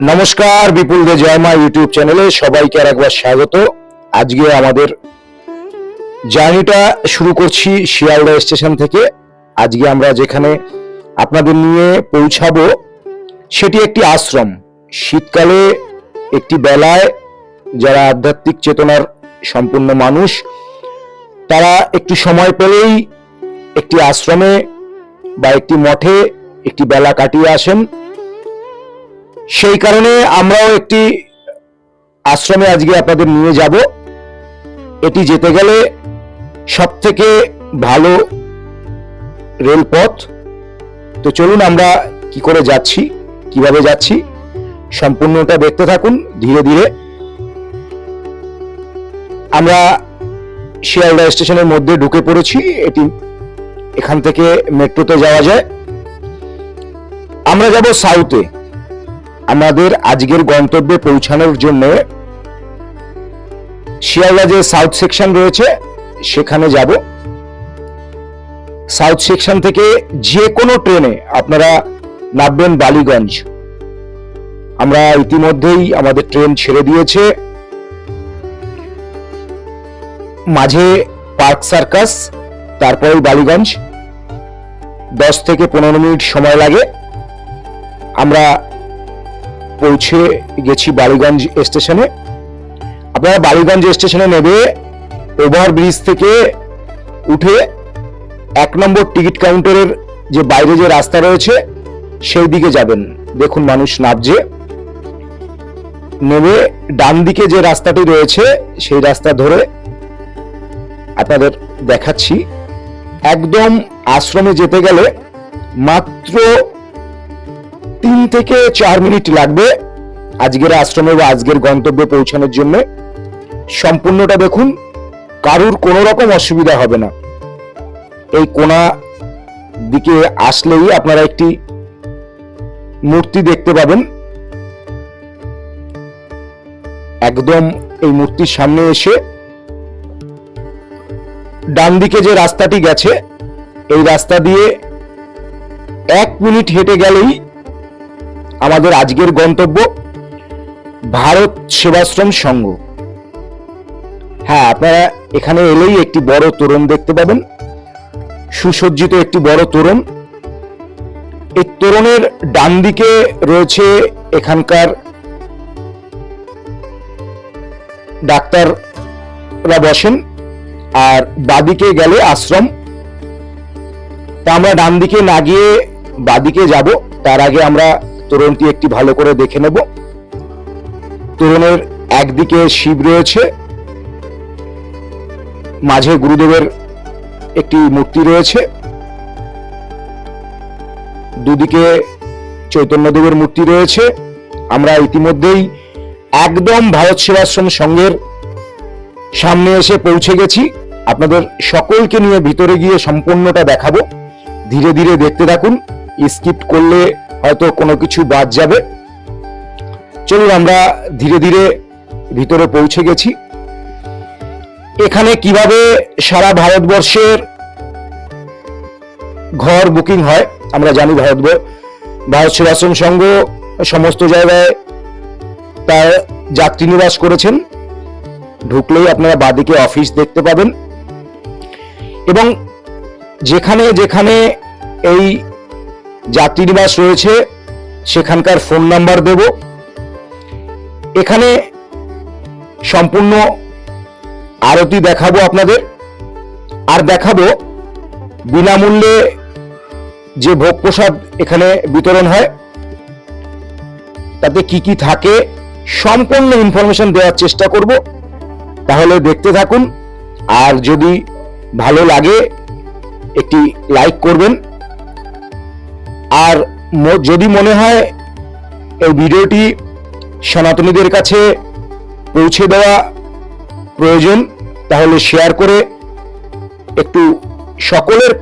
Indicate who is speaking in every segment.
Speaker 1: নমস্কার, বিপুল দে জয়মা ইউটিউব চ্যানেলে সবাইকে আর একবার স্বাগত। আজকে আমাদের জার্নিটা শুরু করছি শিয়ালদা স্টেশন থেকে। আজকে আমরা যেখানে আপনাদের নিয়ে পৌঁছাবো, সেটি একটি আশ্রম। শীতকালে একটি বেলায় যারা আধ্যাত্মিক চেতনার সম্পূর্ণ মানুষ, তারা একটু সময় পেলেই একটি আশ্রমে বা একটি মঠে একটি বেলা কাটিয়ে আসেন। সেই কারণে আমরাও একটি আশ্রমে আজকে আপনাদের নিয়ে যাব। এটি যেতে গেলে সব থেকে ভালো রেলপথ। তো চলুন আমরা কি করে যাচ্ছি, কীভাবে যাচ্ছি, সম্পূর্ণটা দেখতে থাকুন ধীরে ধীরে। আমরা শিয়ালদা স্টেশনের মধ্যে ঢুকে পড়েছি, এটি এখান থেকে মেট্রোতে যাওয়া যায়। আমরা যাব সাউথে আমাদের আজকের গন্তব্যে পৌঁছানোর জন্য শিয়ালদা যে সাউথ সেকশন রয়েছে, সেখানে যাব। সাউথ সেকশন থেকে যে কোনো ট্রেনে আপনারা নামবেন বালিগঞ্জ। আমরা ইতিমধ্যেই আমাদের ট্রেন ছেড়ে দিয়েছে। মাঝে পার্ক সার্কাস তারপরে বালিগঞ্জ। দশ থেকে পনেরো মিনিট সময় লাগে। আমরা পৌঁছে গেছি বালিগঞ্জ স্টেশনে। আপনারা বালিগঞ্জ স্টেশনে নেবে ওভার ব্রিজ থেকে উঠে এক নম্বর টিকিট কাউন্টারের যে বাইরে যে রাস্তা রয়েছে, সেই দিকে যাবেন। দেখুন মানুষ নামছে। নেমে ডান দিকে যে রাস্তাটি রয়েছে, সেই রাস্তা ধরে আপনাদের দেখাচ্ছি। একদম আশ্রমে যেতে গেলে মাত্র তিন থেকে চার মিনিট লাগবে আজকের আশ্রমে বা আজকের গন্তব্যে পৌঁছানোর জন্য। সম্পূর্ণটা দেখুন, কারুর কোনো রকম অসুবিধা হবে না। এই কোনা দিকে আসলেই আপনারা একটি মূর্তি দেখতে পাবেন। একদম এই মূর্তির সামনে এসে ডান দিকে যে রাস্তাটি গেছে, এই রাস্তা দিয়ে এক মিনিট হেঁটে গেলেই আমাদের আজকের গন্তব্য ভারত সেবাশ্রম সংঘ। হ্যাঁ আপনারা এখানে এলেই একটি বড় তোরণ দেখতে পাবেন। সুসজ্জিত একটি বড় তোরণ। এই তোরণের ডান দিকে রয়েছে এখানকার ডাক্তাররা বসেন, আর বাদিকে গেলে আশ্রম। তা আমরা ডান দিকে না গিয়ে বাদিকে যাব, তার আগে আমরা তোরণটি একটি ভালো করে দেখে নেব। তোরণের একদিকে শিব রয়েছে। মাঝে গুরুদেবের একটি মূর্তি রয়েছে। দুদিকে চৈতন্যদেবের মূর্তি রয়েছে। আমরা ইতিমধ্যেই একদম ভারত সেবাশ্রম সংঘের সামনে এসে পৌঁছে গেছি। আপনাদের সকলকে নিয়ে ভিতরে গিয়ে সম্পূর্ণটা দেখাবো। ধীরে ধীরে দেখতে থাকুন। স্কিপ করলে হয়তো কোনো কিছু বাদ যাবে। চলুন আমরা ধীরে ধীরে ভিতরে পৌঁছে গেছি। এখানে কীভাবে সারা ভারতবর্ষের ঘর বুকিং হয়, আমরা জানি ভারত ভারত সেবাশ্রম সংঘ সমস্ত জায়গায় তার যাত্রী নিবাস করেছেন। ঢুকলেই আপনারা বাদিকে অফিস দেখতে পাবেন। এবং যেখানে যেখানে এই যাত্রী নিবাস রয়েছে, সেখানকার ফোন নাম্বার দেব। এখানে সম্পূর্ণ আরতি দেখাবো আপনাদের। আর দেখাবো বিনামূল্যে যে ভোগ প্রসাদ এখানে বিতরণ হয়, তাতে কি কি থাকে সম্পূর্ণ ইনফরমেশন দেওয়ার চেষ্টা করব। তাহলে দেখতে থাকুন। আর যদি ভালো লাগে, একটি লাইক করবেন। আর যদি মনে হয় এই ভিডিওটি সনাতনীদের কাছে পৌঁছে দেওয়া প্রয়োজন, তাহলে শেয়ার করে একটু সকলের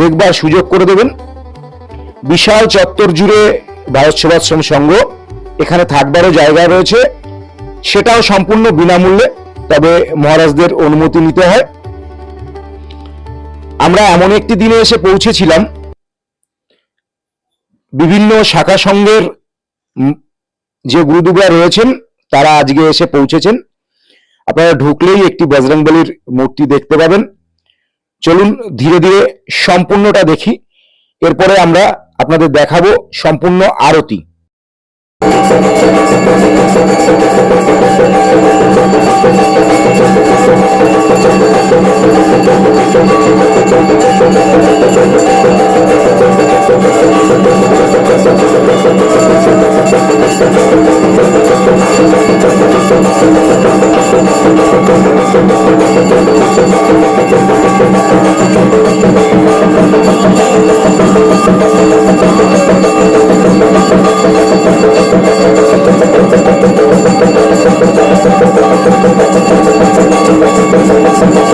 Speaker 1: দেখবার সুযোগ করে দেবেন। বিশাল চত্বর জুড়ে ভারত সেবাশ্রম সংঘ এখানে থাকবারও জায়গা রয়েছে। সেটাও সম্পূর্ণ বিনামূল্যে, তবে মহারাজদের অনুমতি নিতে হয়। আমরা এমন একটি দিনে এসে পৌঁছেছিলাম বিভিন্ন শাখা সংঘের
Speaker 2: যে গুরুদুবরা রয়েছেন, তারা আজকে এসে পৌঁছেছেন। আপনারা ঢুকলেই একটি বজরংবলির মূর্তি দেখতে পাবেন। চলুন ধীরে ধীরে সম্পূর্ণটা দেখি। এরপরে আমরা আপনাদের দেখাবো সম্পূর্ণ আরতি। Thank you.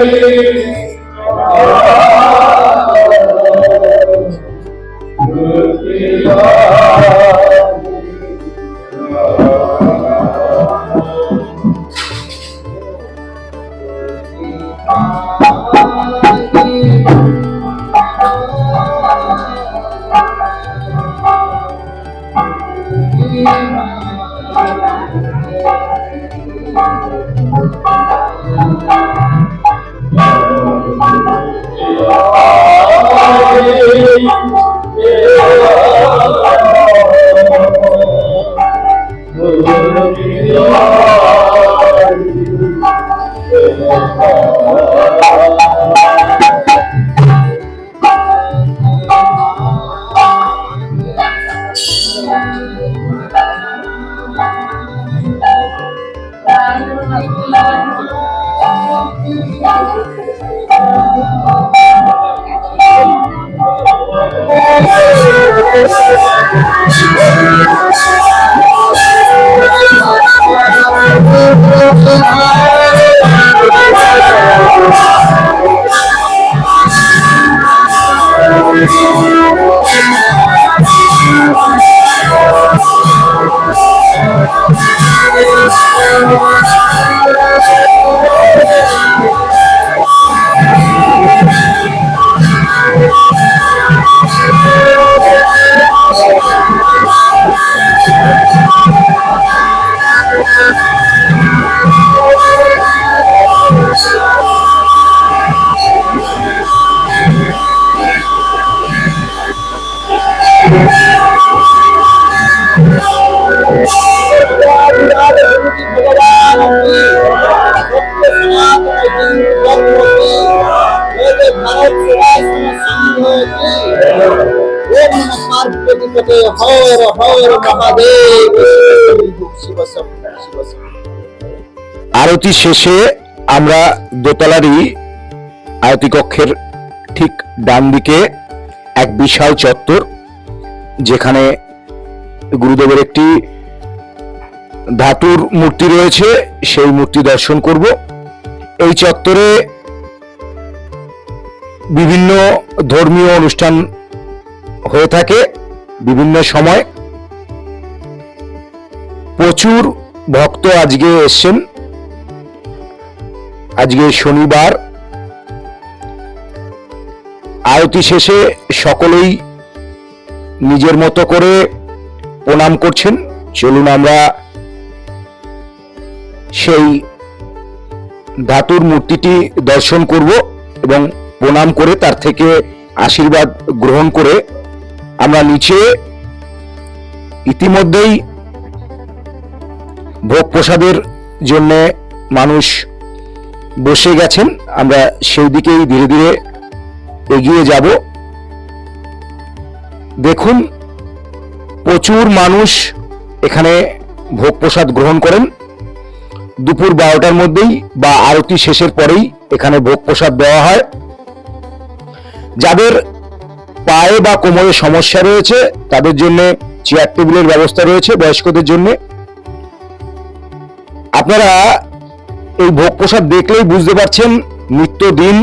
Speaker 2: Hallelujah. Oh,
Speaker 1: আরতি শেষে আমরা দোতলারই আয়তি কক্ষের ঠিক ডান দিকে এক বিশাল চত্বর, যেখানে গুরুদেবের একটি ধাতুর মূর্তি রয়েছে। সেই মূর্তি দর্শন করব। এই চত্বরে বিভিন্ন ধর্মীয় অনুষ্ঠান হয়ে থাকে, বিভিন্ন সময়। প্রচুর ভক্ত আজকে এসছেন। আজকে শনিবার। আয়তি শেষে সকলেই নিজের মতো করে প্রণাম করছেন। চলুন আমরা সেই ধাতুর মূর্তিটি দর্শন করব এবং প্রণাম করে তার থেকে আশীর্বাদ গ্রহণ করে আমরা নিচে ইতিমধ্যেই ভোগ প্রসাদের জন্য মানুষ বসে গেছেন। আমরা সেই দিকেই ধীরে ধীরে এগিয়ে যাব। দেখুন, প্রচুর মানুষ এখানে ভোগ প্রসাদ গ্রহণ করেন। দুপুর বারোটার মধ্যেই বা আরতি শেষের পরেই এখানে ভোগ প্রসাদ দেওয়া হয়। যাদের পায়ে বা কোমরে সমস্যা রয়েছে, তাদের জন্য চেয়ার টেবিলের ব্যবস্থা রয়েছে বয়স্কদের জন্য। আপনারা এই ভোগ প্রসাদ দেখলেই বুঝতে পারছেন নিত্যদিন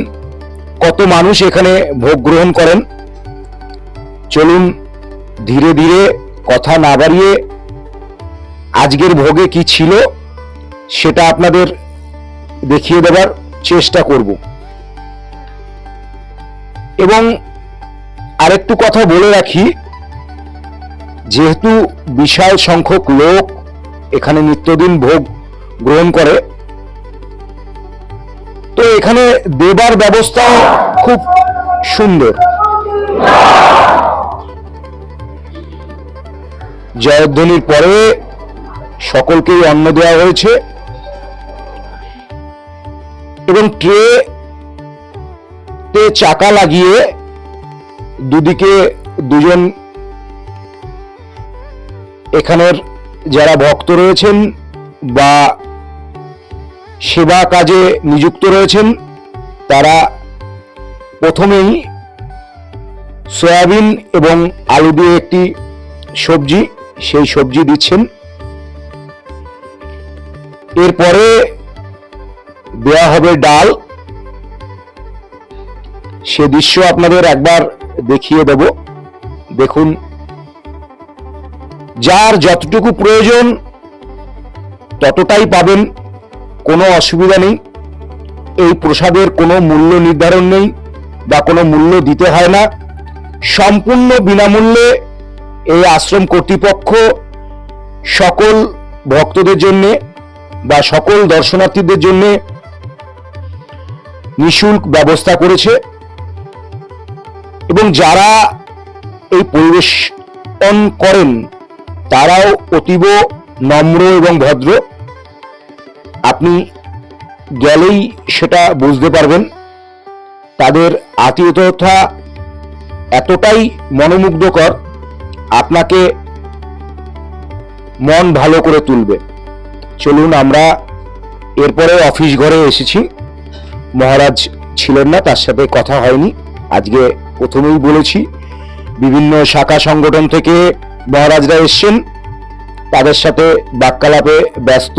Speaker 1: কত মানুষ এখানে ভোগ গ্রহণ করেন। চলুন ধীরে ধীরে কথা না বাড়িয়ে আজকের ভোগে কি ছিল সেটা আপনাদের দেখিয়ে দেবার চেষ্টা করব। এবং আরেকটু কথা বলে রাখি, যেহেতু বিশাল সংখ্যক লোক এখানে নিত্যদিন ভোগ গ্রহণ করে, তো এখানে দেবার ব্যবস্থা খুব সুন্দর। জয়ধ্বনির পরে সকলকেই অন্ন দেওয়া হয়েছে। এবং ট্রে তে চাকা লাগিয়ে দুদিকে দুজন এখানের যারা ভক্ত রয়েছেন বা সেবা কাজে নিযুক্ত রয়েছেন, তারা প্রথমেই সয়াবিন এবং আলু দিয়ে একটি সবজি, সেই সবজি দিচ্ছেন। এরপরে দেওয়া হবে ডাল। সে দৃশ্য আপনাদের একবার দেখিয়ে দেব। দেখুন, যার যতটুকু প্রয়োজন ততটাই পাবেন, কোনো অসুবিধা নেই। এই প্রসাদের কোনো মূল্য নির্ধারণ নেই বা কোনো মূল্য দিতে হয় না। সম্পূর্ণ বিনামূল্যে এই আশ্রম কর্তৃপক্ষ সকল ভক্তদের জন্যে বা সকল দর্শনার্থীদের জন্যে নিঃশুল্ক ব্যবস্থা করেছে। এবং যারা এই পরিবেশন করেন, তারাও অতীব নম্র এবং ভদ্র। আপনি গেলেই সেটা বুঝতে পারবেন। তাদের আতিথ্যতা এতটাই মনোমুগ্ধকর, আপনাকে মন ভালো করে তুলবে। চলুন আমরা এরপরে অফিস ঘরে এসেছি। মহারাজ ছিলেন না, তার সাথে কথা হয়নি। আজকে প্রথমেই বলেছি, বিভিন্ন শাখা সংগঠন থেকে মহারাজরা এসছেন। তাদের সাথে বাক্যালাপে ব্যস্ত।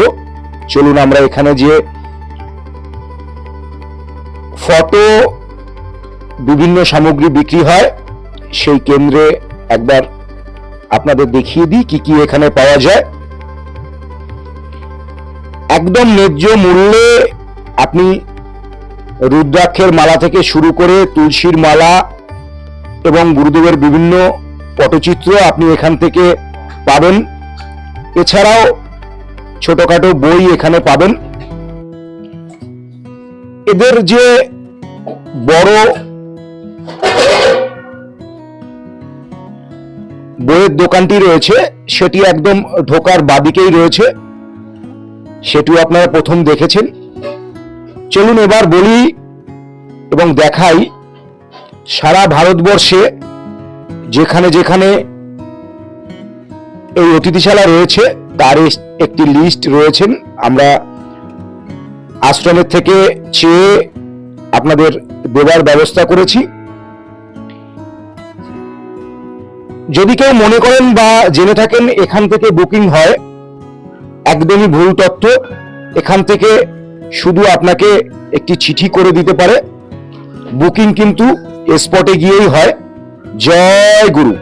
Speaker 1: চলুন আমরা এখানে যে ফটো বিভিন্ন সামগ্রী বিক্রি হয়, সেই কেন্দ্রে একবার আপনাদের দেখিয়ে দিই কি কি এখানে পাওয়া যায়। একদম ন্যায্য মূল্যে আপনি রুদ্রাক্ষের মালা থেকে শুরু করে তুলসীর মালা এবং গুরুদেবের বিভিন্ন পটচিত্র আপনি এখান থেকে পাবেন। এছাড়াও ছোটখাটো বই এখানে পাবেন। এদের যে বড় বইয়ের দোকানটি রয়েছে, সেটি একদম ঢোকার বাদিকেই রয়েছে। সেটিও আপনারা প্রথম দেখেছেন। চলুন এবার বলি এবং দেখাই সারা ভারতবর্ষে যেখানে যেখানে এই অতিথিশালা রয়েছে, তার একটি লিস্ট রয়েছেন। আমরা আশ্রমের থেকে চেয়ে আপনাদের দেবার ব্যবস্থা করেছি। যদি কেউ মনে করেন বা জেনে থাকেন এখান থেকে বুকিং হয়, একদমই ভুল তথ্য। এখান থেকে শুধু আপনাকে একটি চিঠি করে দিতে পারে। বুকিং কিন্তু স্পটে গিয়েই হয় জয় গুরু